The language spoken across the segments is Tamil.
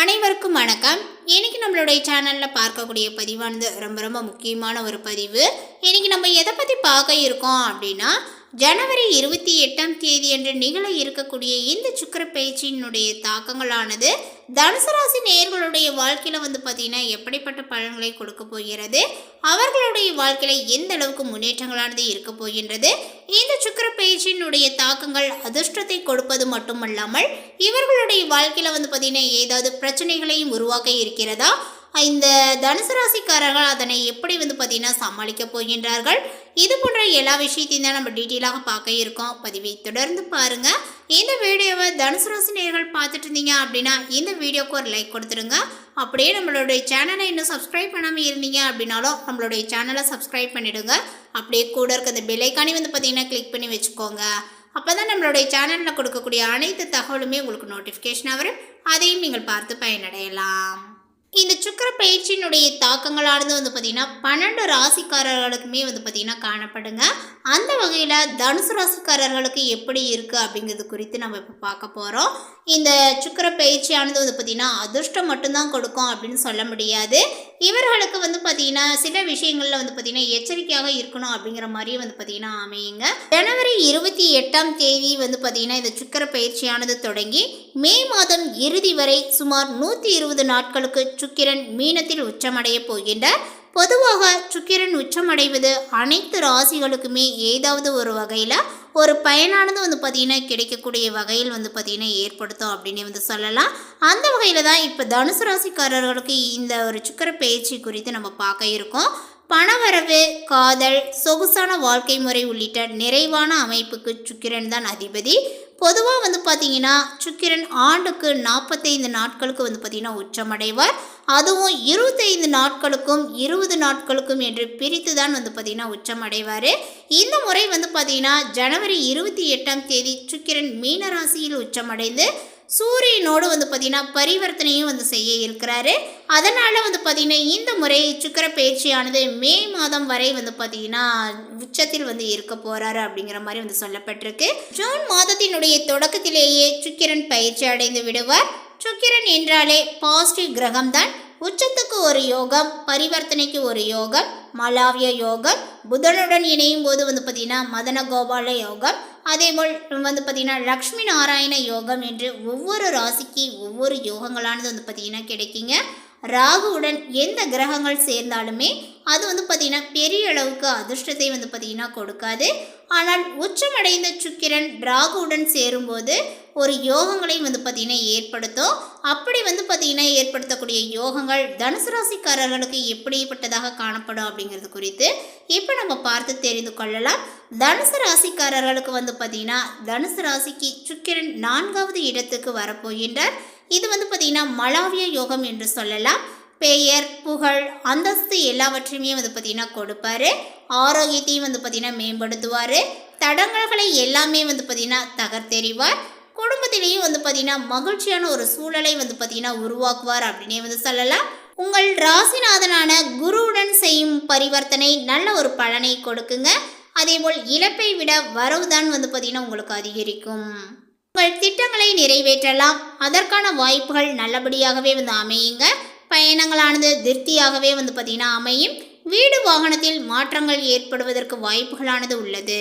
அனைவருக்கும் வணக்கம். இன்னைக்கு நம்மளுடைய சேனலில் பார்க்கக்கூடிய பதிவானது ரொம்ப ரொம்ப முக்கியமான ஒரு பதிவு. இன்னைக்கு நம்ம எதை பற்றி பார்க்க இருக்கோம் அப்படின்னா ஜனவரி இருபத்தி எட்டாம் தேதி அன்று நிகழ இருக்கக்கூடிய இந்த சுக்கர பயிற்சியினுடைய தாக்கங்களானது தனுசு ராசி நேயர்களுடைய வாழ்க்கையில் வந்து பார்த்தீங்கன்னா எப்படிப்பட்ட பலன்களை கொடுக்க போகிறது? அவர்களுடைய வாழ்க்கையில் எந்த அளவுக்கு முன்னேற்றங்களானது இருக்க போகின்றது? இந்த சுக்கர பயிற்சியினுடைய தாக்கங்கள் அதிர்ஷ்டத்தை கொடுப்பது மட்டுமல்லாமல் இவர்களுடைய வாழ்க்கையில் வந்து பார்த்தீங்கன்னா ஏதாவது பிரச்சனைகளையும் உருவாக்க இருக்கிறதா? இந்த தனுசு ராசிக்காரர்கள் அதனை எப்படி வந்து பார்த்தீங்கன்னா சமாளிக்க போகின்றார்கள்? இது போன்ற எல்லா விஷயத்தையும் தான் நம்ம டீட்டெயிலாக பார்க்க இருக்கோம். பதிவை தொடர்ந்து பாருங்க. இந்த வீடியோவை தனுசு ராசி நேர்கள் பார்த்துட்டு இருந்தீங்க அப்படின்னா இந்த வீடியோக்கு ஒரு லைக் கொடுத்துருங்க. அப்படியே நம்மளுடைய சேனலை இன்னும் சப்ஸ்கிரைப் பண்ணாமல் இருந்தீங்க அப்படின்னாலும் நம்மளுடைய சேனலை சப்ஸ்கிரைப் பண்ணிவிடுங்க அப்படியே கூட இருக்க அந்த பெல்லைக்கானி வந்து பார்த்தீங்கன்னா கிளிக் பண்ணி வச்சுக்கோங்க. அப்போ தான் நம்மளுடைய சேனலில் கொடுக்கக்கூடிய அனைத்து தகவலுமே உங்களுக்கு நோட்டிஃபிகேஷன் வரும். அதையும் நீங்கள் பார்த்து பயனடையலாம். இந்த சுக்கர பயிற்சியினுடைய தாக்கங்களானது வந்து பார்த்திங்கன்னா பன்னெண்டு ராசிக்காரர்களுக்குமே வந்து பார்த்திங்கன்னா காணப்படுங்க. அந்த வகையில் தனுசு ராசிக்காரர்களுக்கு எப்படி இருக்குது அப்படிங்கிறது குறித்து நம்ம இப்போ பார்க்க போகிறோம் இந்த சுக்கர பயிற்சியானது வந்து பார்த்திங்கன்னா அதிர்ஷ்டம் மட்டும்தான் கொடுக்கும் அப்படின்னு சொல்ல முடியாது. இவர்களுக்கு வந்து பார்த்திங்கன்னா சில விஷயங்களில் வந்து பார்த்திங்கன்னா எச்சரிக்கையாக இருக்கணும் அப்படிங்கிற மாதிரியே வந்து பார்த்திங்கன்னா அமையுங்க. ஜனவரி இருபத்தி எட்டாம் தேதி வந்து பார்த்திங்கன்னா இந்த சுக்கர பயிற்சியானது தொடங்கி மே மாதம் இறுதி வரை சுமார் நூற்றி இருபது நாட்களுக்கு சுக்கிரன் மீனத்தில் உச்சமடைய போகின்றார். பொதுவாக சுக்கிரன் உச்சமடைவது அனைத்து ராசிகளுக்குமே ஏதாவது ஒரு வகையில் ஒரு பயனானது வந்து பார்த்திங்கன்னா கிடைக்கக்கூடிய வகையில் வந்து பார்த்திங்கன்னா ஏற்படுத்தும் அப்படின்னு வந்து சொல்லலாம். அந்த வகையில் தான் இப்போ தனுசு ராசிக்காரர்களுக்கு இந்த ஒரு சுக்கர பயிற்சி குறித்து நம்ம பார்க்க இருக்கோம். பணவரவு காதல் சொகுசான வாழ்க்கை முறை உள்ளிட்ட நிறைவான அமைப்புக்கு சுக்கிரன் தான் அதிபதி. பொதுவாக வந்து பார்த்தீங்கன்னா சுக்கிரன் ஆண்டுக்கு நாற்பத்தைந்து நாட்களுக்கு வந்து பார்த்திங்கன்னா உச்சமடைவார். அதுவும் இருபத்தைந்து நாட்களுக்கும் இருபது நாட்களுக்கும் என்று பிரித்து தான் வந்து பார்த்திங்கன்னா உச்சமடைவார். இந்த முறை வந்து பார்த்திங்கன்னா ஜனவரி இருபத்தி எட்டாம் தேதி சுக்கிரன் மீனராசியில் உச்சமடைந்து சூரியனோடு வந்து பார்த்திங்கன்னா பரிவர்த்தனையும் வந்து செய்ய இருக்கிறாரு. அதனால் வந்து பார்த்திங்கன்னா இந்த முறை சுக்கர பயிற்சியானது மே மாதம் வரை வந்து பார்த்திங்கன்னா உச்சத்தில் வந்து இருக்க போகிறாரு அப்படிங்கிற மாதிரி வந்து சொல்லப்பட்டிருக்கு. ஜூன் மாதத்தினுடைய தொடக்கத்திலேயே சுக்கிரன் பயிற்சி அடைந்து விடுவார். சுக்கிரன் என்றாலே பாசிட்டிவ் கிரகம்தான். உச்சத்துக்கு ஒரு யோகம் பரிவர்த்தனைக்கு ஒரு யோகம் மலாவிய யோகம் புதனுடன் இணையும் போது வந்து பார்த்திங்கன்னா மதன கோபால யோகம் அதேபோல் வந்து பார்த்திங்கன்னா லக்ஷ்மி நாராயண யோகம் என்று ஒவ்வொரு ராசிக்கு ஒவ்வொரு யோகங்களானது வந்து பார்த்திங்கன்னா கிடைக்குங்க. ராகுவுடன் எந்த கிரகங்கள் சேர்ந்தாலுமே அது வந்து பார்த்திங்கன்னா பெரிய அளவுக்கு அதிர்ஷ்டத்தை வந்து பார்த்திங்கன்னா கொடுக்காது. ஆனால் உச்சமடைந்த சுக்கிரன் ராகுவுடன் சேரும்போது ஒரு யோகங்களை வந்து பார்த்திங்கன்னா ஏற்படுத்தும். அப்படி வந்து பார்த்திங்கன்னா ஏற்படுத்தக்கூடிய யோகங்கள் தனுசு ராசிக்காரர்களுக்கு எப்படிப்பட்டதாக காணப்படும் அப்படிங்கிறது குறித்து இப்போ நம்ம பார்த்து தெரிந்து கொள்ளலாம். தனுசு ராசிக்காரர்களுக்கு வந்து பார்த்திங்கன்னா தனுசு ராசிக்கு சுக்கிரன் நான்காவது இடத்துக்கு வரப்போகின்றார். இது வந்து பார்த்திங்கன்னா மலாவிய யோகம் என்று சொல்லலாம். பெயர் புகழ் அந்தஸ்து எல்லாவற்றையுமே வந்து பார்த்திங்கன்னா கொடுப்பார். ஆரோக்கியத்தையும் வந்து பார்த்திங்கன்னா மேம்படுத்துவார். தடங்கல்களை எல்லாமே வந்து பார்த்திங்கன்னா தகர்த்தெறிவார். குடும்பத்திலேயும் வந்து பார்த்திங்கன்னா மகிழ்ச்சியான ஒரு சூழலை வந்து பார்த்திங்கன்னா உருவாக்குவார் அப்படின்னே வந்து சொல்லலாம். உங்கள் ராசிநாதனான குருவுடன் செய்யும் பரிவர்த்தனை நல்ல ஒரு பலனை கொடுக்குங்க. அதேபோல் இழப்பை விட வரவுதான் வந்து பார்த்திங்கன்னா உங்களுக்கு அதிகரிக்கும். உங்கள் திட்டங்களை நிறைவேற்றலாம். அதற்கான வாய்ப்புகள் நல்லபடியாகவே வந்து அமையுங்க. பயணங்களானது திருப்தியாகவே வந்து பார்த்திங்கன்னா அமையும். வீடு வாகனத்தில் மாற்றங்கள் ஏற்படுவதற்கு வாய்ப்புகளானது உள்ளது.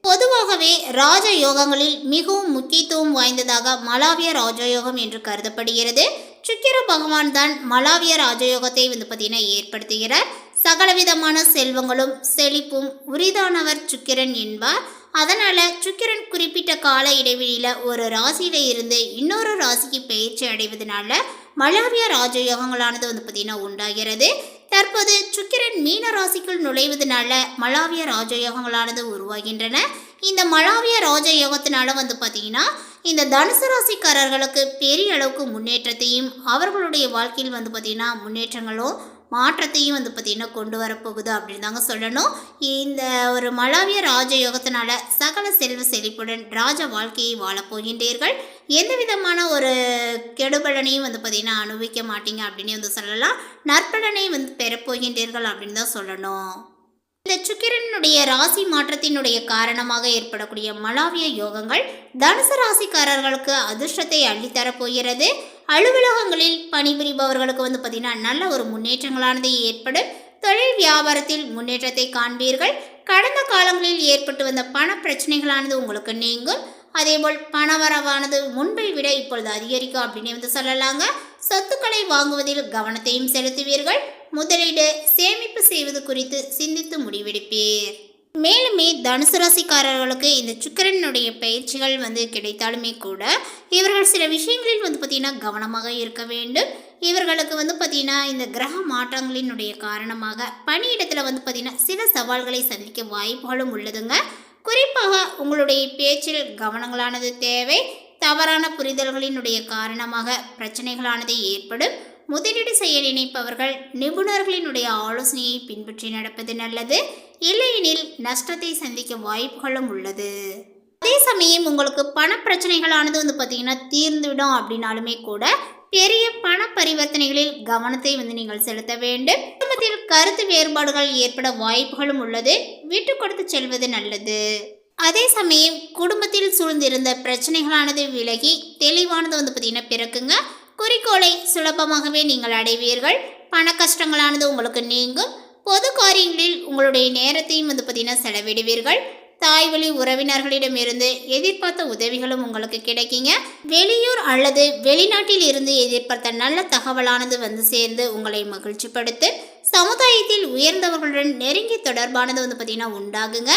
பொதுவாகவே ராஜ யோகங்களில் மிகவும் முக்கியத்துவம் வாய்ந்ததாக மலாவிய ராஜயோகம் என்று கருதப்படுகிறது. சுக்கிர பகவான் தான் மலாவிய ராஜயோகத்தை வந்து பார்த்தீங்கன்னா ஏற்படுத்துகிறார். சகலவிதமான செல்வங்களும் செழிப்பும் உரிதானவர் சுக்கிரன் என்பார். அதனால் சுக்கிரன் குறிப்பிட்ட கால இடைவெளியில் ஒரு ராசியில் இருந்து இன்னொரு ராசிக்கு பயிற்சி அடைவதனால மலாவிய ராஜயோகங்களானது வந்து பார்த்திங்கன்னா உண்டாகிறது. தற்போது சுக்கிரன் மீன ராசிக்குள் நுழைவதனால மலாவிய ராஜயோகங்களானது உருவாகின்றன. இந்த மலாவிய ராஜயோகத்தினால வந்து பார்த்தீங்கன்னா இந்த தனுசு ராசிக்காரர்களுக்கு பெரிய அளவுக்கு முன்னேற்றத்தையும் அவர்களுடைய வாழ்க்கையில் வந்து பார்த்திங்கன்னா முன்னேற்றங்களும் மாற்றத்தையும் வந்து பார்த்திங்கன்னா கொண்டு வரப்போகுது அப்படின்னு தாங்க சொல்லணும். இந்த ஒரு மலாவிய ராஜயோகத்தினால சகல செல்வ செழிப்புடன் ராஜ வாழ்க்கையை வாழப்போகின்றீர்கள் எந்த விதமான ஒரு கெடுபலனையும் வந்து பார்த்திங்கன்னா அனுபவிக்க மாட்டீங்க அப்படின்னு வந்து சொல்லலாம். நற்பலனை வந்து பெறப்போகின்றீர்கள் அப்படின்னு தான் சொல்லணும். இந்த சுக்கிரனுடைய ராசி மாற்றத்தினுடைய காரணமாக ஏற்படக்கூடிய மலாவிய யோகங்கள் தனுசு ராசிக்காரர்களுக்கு அதிர்ஷ்டத்தை அள்ளித்தரப் போகிறது. அலுவலகங்களில் பணிபுரிபவர்களுக்கு வந்து பார்த்தீங்கன்னா நல்ல ஒரு முன்னேற்றங்களானது ஏற்படும். தொழில் வியாபாரத்தில் முன்னேற்றத்தை காண்பீர்கள். கடந்த காலங்களில் ஏற்பட்டு வந்த பண பிரச்சனைகளானது உங்களுக்கு நீங்கும். அதேபோல் பணவரவானது முன்பை விட இப்பொழுது அதிகரிக்கும் அப்படின்னு வந்து சொல்லலாங்க. சொத்துக்களை வாங்குவதில் கவனத்தையும் செலுத்துவீர்கள். முதலீடு சேமிப்பு செய்வது குறித்து சிந்தித்து முடிவெடுப்பீர். மேலுமே தனுசு ராசிக்காரர்களுக்கு இந்த சுக்கரனுடைய பயிற்சிகள் வந்து கிடைத்தாலுமே கூட இவர்கள் சில விஷயங்களில் வந்து பார்த்திங்கன்னா கவனமாக இருக்க வேண்டும். இவர்களுக்கு வந்து பார்த்திங்கன்னா இந்த கிரக மாற்றங்களினுடைய காரணமாக பணியிடத்தில் வந்து பார்த்திங்கன்னா சில சவால்களை சந்திக்க வாய்ப்புகளும் உள்ளதுங்க. குறிப்பாக உங்களுடைய பேச்சில் கவனங்களானது தேவை. தவறான புரிதல்களினுடைய காரணமாக பிரச்சனைகளானது ஏற்படும். முதலீடு செய்ய நினைப்பவர்கள் நிபுணர்களினுடைய ஆலோசனையை பின்பற்றி நடப்பது நல்லது. இல்லையெனில் நஷ்டத்தை சந்திக்க வாய்ப்புகளும் உள்ளது. அதே சமயம் உங்களுக்கு பண பிரச்சனைகளானது வந்து பார்த்தீங்கன்னா தீர்ந்துவிடும் அப்படின்னாலுமே கூட பெரிய பண பரிவர்த்தனைகளில் கவனத்தை வந்து நீங்கள் செலுத்த வேண்டும். குடும்பத்தில் கருத்து வேறுபாடுகள் ஏற்பட வாய்ப்புகளும் உள்ளது. விட்டு கொடுத்து செல்வது நல்லது. அதே சமயம் குடும்பத்தில் சூழ்ந்திருந்த பிரச்சனைகளானது விலகி தெளிவானது வந்து பார்த்தீங்கன்னா பிறக்குங்க. குறிக்கோளை சுலபமாகவே நீங்கள் அடைவீர்கள். பண கஷ்டங்களானது உங்களுக்கு நீங்கும். பொது காரியங்களில் உங்களுடைய நேரத்தையும் வந்து பார்த்தீங்கன்னா செலவிடுவீர்கள். தாய் வழி உறவினர்களிடமிருந்து எதிர்பார்த்த உதவிகளும் உங்களுக்கு கிடைக்குங்க. வெளியூர் அல்லது வெளிநாட்டில் இருந்து எதிர்பார்த்த நல்ல தகவலானது வந்து சேர்ந்து உங்களை மகிழ்ச்சிப்படுத்து. சமுதாயத்தில் உயர்ந்தவர்களுடன் நெருங்கிய தொடர்பானது வந்து பார்த்தீங்கன்னா உண்டாகுங்க.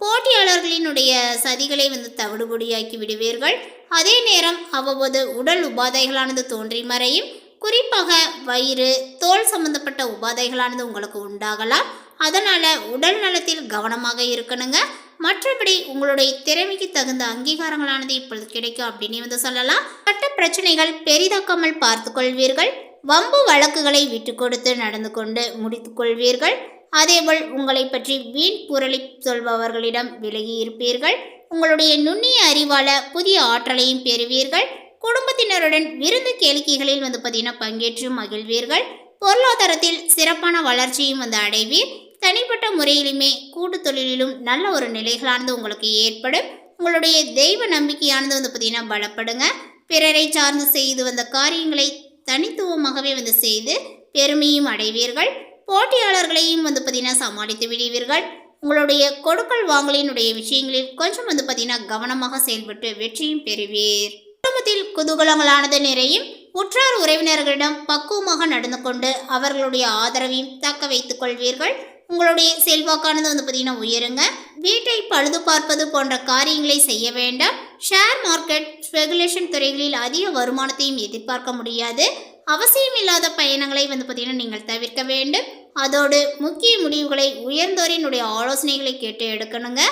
போட்டியாளர்களினுடைய சதிகளை வந்து தவிடுபொடியாக்கி விடுவீர்கள். அதே நேரம் அவ்வப்போது உடல் உபாதைகளானது தோன்றி மறையும். குறிப்பாக வயிறு தோல் சம்பந்தப்பட்ட உபாதைகளானது உங்களுக்கு உண்டாகலாம். அதனால் உடல் நலத்தில் கவனமாக இருக்கணுங்க. மற்றபடி உங்களுடைய திறமைக்கு தகுந்த அங்கீகாரங்களானது இப்பொழுது கிடைக்கும் அப்படின்னு வந்து சொல்லலாம். சட்ட பிரச்சனைகள் பெரிதாக்காமல் பார்த்து கொள்வீர்கள் வம்பு வழக்குகளை விட்டு கொடுத்து நடந்து கொண்டு முடித்து கொள்வீர்கள் அதேபோல் உங்களை பற்றி வீண் புரளி சொல்பவர்களிடம் விலகி இருப்பீர்கள் உங்களுடைய நுண்ணிய அறிவால புதிய ஆற்றலையும் பெறுவீர்கள். குடும்பத்தினருடன் விருந்து கேளிக்கைகளில் வந்து பார்த்தீங்கன்னா பங்கேற்று மகிழ்வீர்கள். பொருளாதாரத்தில் சிறப்பான வளர்ச்சியும் வந்து அடைவீர். தனிப்பட்ட முறையிலுமே கூட்டு தொழிலிலும் நல்ல ஒரு நிலைகளானது உங்களுக்கு ஏற்படும். உங்களுடைய தெய்வ நம்பிக்கையானது வந்து பார்த்தீங்கன்னா பலப்படுங்க. பிறரை சார்ந்து செய்து வந்த காரியங்களை தனித்துவமாகவே வந்து செய்து பெருமையும் அடைவீர்கள். போட்டியாளர்களையும் வந்து பார்த்தீங்கன்னா சமாளித்து விடுவீர்கள். உங்களுடைய கொடுக்கல் வாங்கலினுடைய விஷயங்களில் கொஞ்சம் வந்து பார்த்தீங்கன்னா கவனமாக செயல்பட்டு வெற்றியும் பெறுவீர். குடும்பத்தில் குதூகலங்களானது நிறையும். உற்றார் உறவினர்களிடம் பக்குவமாக நடந்து கொண்டு அவர்களுடைய ஆதரவையும் தக்க வைத்துக் கொள்வீர்கள். உங்களுடைய செல்வாக்கானது வந்து பார்த்தீங்கன்னா உயருங்க. வீட்டை பழுது பார்ப்பது போன்ற காரியங்களை செய்ய வேண்டாம். ஷேர் மார்க்கெட் ஸ்பெகுலேஷன் துறைகளில் அதிக வருமானத்தையும் எதிர்பார்க்க முடியாது. அவசியமில்லாத பயணங்களை வந்து பார்த்தீங்கன்னா நீங்கள் தவிர்க்க வேண்டும். அதோடு முக்கிய முடிவுகளை உயர்ந்தோரினுடைய ஆலோசனைகளை கேட்டு எடுக்கணுங்க.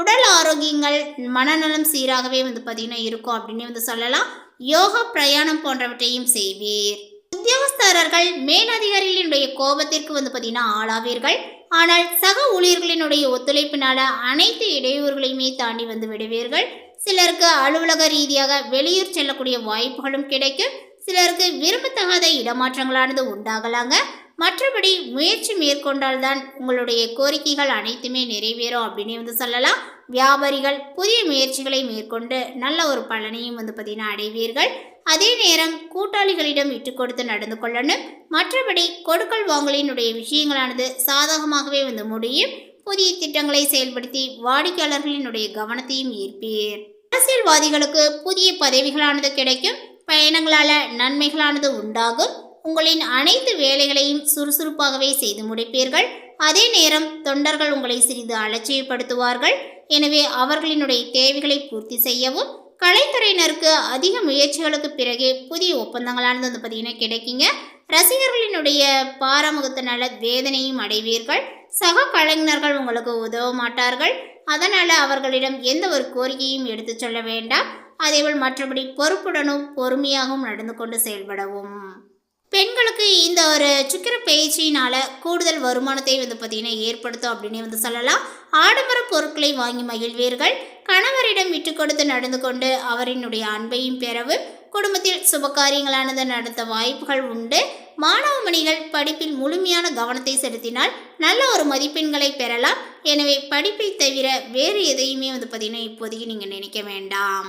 உடல் ஆரோக்கியங்கள் மனநலம் சீராகவே வந்து பார்த்திங்கன்னா இருக்கும் அப்படின்னு வந்து சொல்லலாம். யோகா பிரயாணம் போன்றவற்றையும் செய்வீர். உத்தியோகஸ்தரர்கள் மேலதிகாரிகளினுடைய கோபத்திற்கு வந்து பார்த்தீங்கன்னா ஆளாவீர்கள். ஆனால் சக ஊழியர்களினுடைய ஒத்துழைப்பினால அனைத்து இடையூறுகளையுமே தாண்டி வந்து விடுவீர்கள். சிலருக்கு அலுவலக ரீதியாக வெளியூர் செல்லக்கூடிய வாய்ப்புகளும் கிடைக்கும். சிலருக்கு விரும்பத்தகாத இடமாற்றங்களானது உண்டாகலாங்க. மற்றபடி முயற்சி மேற்கொண்டால்தான் உங்களுடைய கோரிக்கைகள் அனைத்துமே நிறைவேறும் அப்படின்னு வந்து சொல்லலாம். வியாபாரிகள் புதிய முயற்சிகளை மேற்கொண்டு நல்ல ஒரு பலனையும் வந்து பார்த்தீங்கன்னா அடைவீர்கள். அதே நேரம் கூட்டாளிகளிடம் விட்டு கொடுத்து நடந்து கொள்ளணும். மற்றபடி கொடுக்கல் வாங்கலினுடைய விஷயங்களானது சாதகமாகவே வந்து முடியும். புதிய திட்டங்களை செயல்படுத்தி வாடிக்கையாளர்களினுடைய கவனத்தையும் ஈர்ப்பீர். அரசியல்வாதிகளுக்கு புதிய பதவிகளானது கிடைக்கும். பயணங்களால நன்மைகளானது உண்டாகும். உங்களின் அனைத்து வேலைகளையும் சுறுசுறுப்பாகவே செய்து முடிப்பீர்கள். அதே நேரம் தொண்டர்கள் உங்களை சிறிது அலட்சியப்படுத்துவார்கள். எனவே அவர்களினுடைய தேவைகளை பூர்த்தி செய்யவும் கலைத்துறையினருக்கு அதிக முயற்சிகளுக்கு பிறகு புதிய ஒப்பந்தங்களானது வந்து பார்த்தீங்கன்னா கிடைக்குங்க. ரசிகர்களினுடைய பாரமுகத்தினால வேதனையும் அடைவீர்கள். சக கலைஞர்கள் உங்களுக்கு உதவ மாட்டார்கள். அதனால் அவர்களிடம் எந்த ஒரு கோரிக்கையும் எடுத்து சொல்ல வேண்டாம். அதேபோல் மற்றபடி பொறுப்புடனும் பொறுமையாகவும் நடந்து கொண்டு செயல்படவும். பெண்களுக்கு இந்த ஒரு சுக்கிர பயிற்சியினால் கூடுதல் வருமானத்தை வந்து பார்த்தீங்கன்னா ஏற்படுத்தும் அப்படின்னு வந்து சொல்லலாம். ஆடம்பர பொருட்களை வாங்கி மகிழ்வீர்கள். கணவரிடம் விட்டு கொடுத்து நடந்து கொண்டு அவரினுடைய அன்பையும் பெறவும் குடும்பத்தில் சுபகாரியங்களானது நடத்த வாய்ப்புகள் உண்டு. மாணவ மணிகள் படிப்பில் முழுமையான கவனத்தை செலுத்தினால் நல்ல ஒரு மதிப்பெண்களை பெறலாம். எனவே படிப்பை தவிர வேறு எதையுமே வந்து பார்த்தீங்கன்னா இப்போதைக்கு நீங்கள் நினைக்க வேண்டாம்.